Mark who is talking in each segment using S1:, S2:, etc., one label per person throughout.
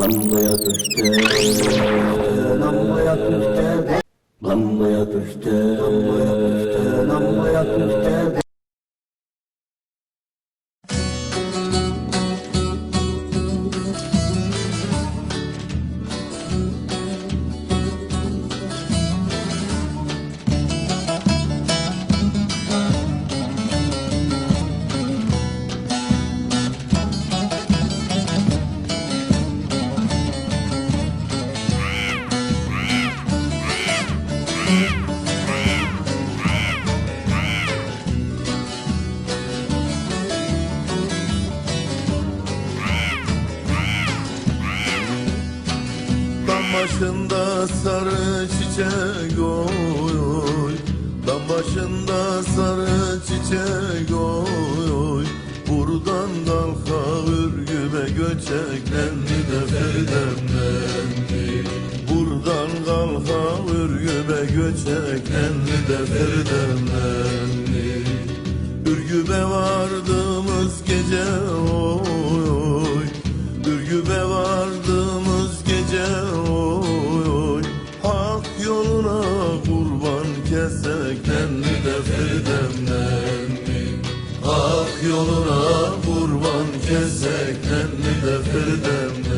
S1: Lambaya düştü, lambaya düştü, lambaya düştü, lambaya düştü, lambaya düştü.
S2: Başında sarı çiçek oy oy. Dam başında sarı çiçek oy oy. Buradan kalka ürgüme göçeklendi de ferdemlendi Buradan kalka ürgüme göçeklendi de ferdemlendi Ürgübe vardığımız gece oy yoluna kurban keseklendi de firdemlendi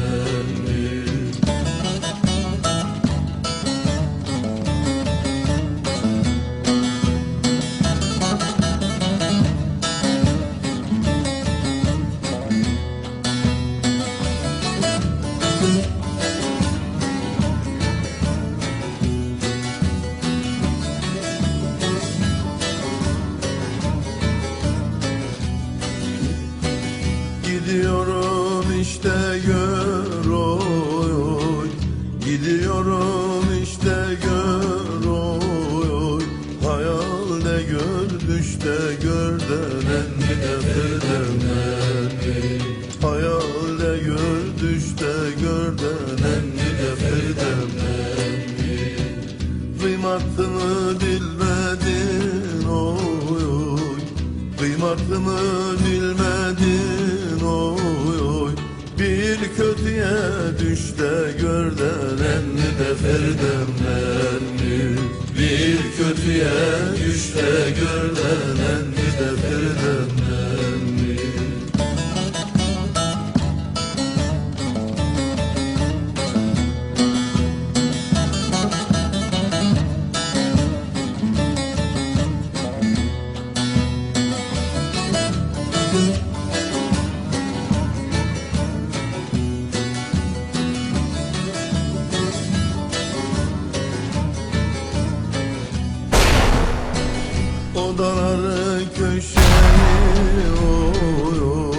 S2: Gidiyorum işte gör oy. Oy Gidiyorum işte gör oy. Oy Hayalde gör düşte gör denenli de ferdemlendi Hayalde gör düşte gör denenli de ferdemlendi Kıymatını bilmedin oy. Oy bilmedin de ferdemlendi Bir kötüye düş de Odaları köşeli oy oy